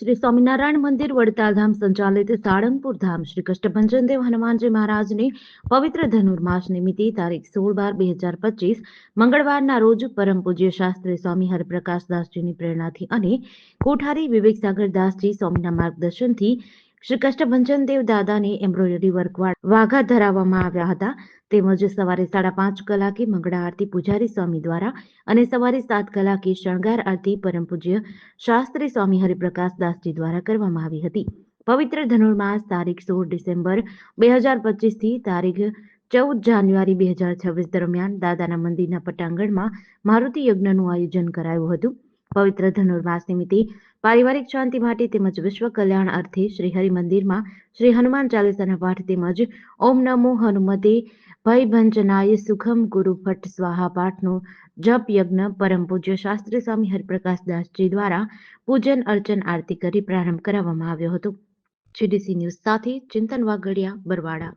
શ્રી સ્વામિનારાયણ મંદિર વડતાલધામ સંચાલિત સાળંગપુર ધામ શ્રી કષ્ટભંજનદેવ હનુમાનજી મહારાજની પવિત્ર ધનુર્માસ નિમિત્તે તારીખ સોળ બાર બે હજાર પચીસ, મંગળવારના રોજ પરમ પૂજ્ય શાસ્ત્રી સ્વામી હરપ્રકાશ દાસજીની પ્રેરણાથી અને કોઠારી વિવેક સાગર દાસજી સ્વામીના માર્ગદર્શનથી શ્રી કષ્ટભંજન દેવ દાદાને એમ્બ્રોઇડરી વર્ક વાઘા ધરાવવામાં આવ્યા હતા. તેમજ સવારે સાડા પાંચ કલાકે મંગળા આરતી પૂજારી સ્વામી દ્વારા અને સવારે સાત કલાકે શણગાર આરતી પરમ પૂજ્ય શાસ્ત્રી સ્વામી હરિપ્રકાશ દાસજી દ્વારા કરવામાં આવી હતી. પવિત્ર ધનુર્માસ તારીખ સોળ ડિસેમ્બર બે હજાર પચીસથી તારીખ ચૌદ જાન્યુઆરી બે હજાર છવ્વીસ દરમિયાન દાદાના મંદિરના પટાંગણમાં મારુતિ યજ્ઞનું આયોજન કરાયું હતું. પવિત્ર ધનુર્માસ નિમિત્તે પારિવારિક શાંતિ માટે તેમજ વિશ્વ કલ્યાણ અર્થે શ્રી હરિ મંદિરમાં શ્રી હનુમાન ચાલીસાના પાઠ તેમજ ઓમ નમો હનુમતે ભયભંજનાય સુખમ ગુરુ ભટ્ટ સ્વાહા પાઠનો જપ યજ્ઞ પરમ પૂજ્ય શાસ્ત્રી સ્વામી હરિપ્રકાશ દાસજી દ્વારા પૂજન અર્ચન આરતી કરી પ્રારંભ કરાવવામાં આવ્યો હતો. જીડીસી ન્યૂઝ સાથે ચિંતન વાગડિયા બરવાડા.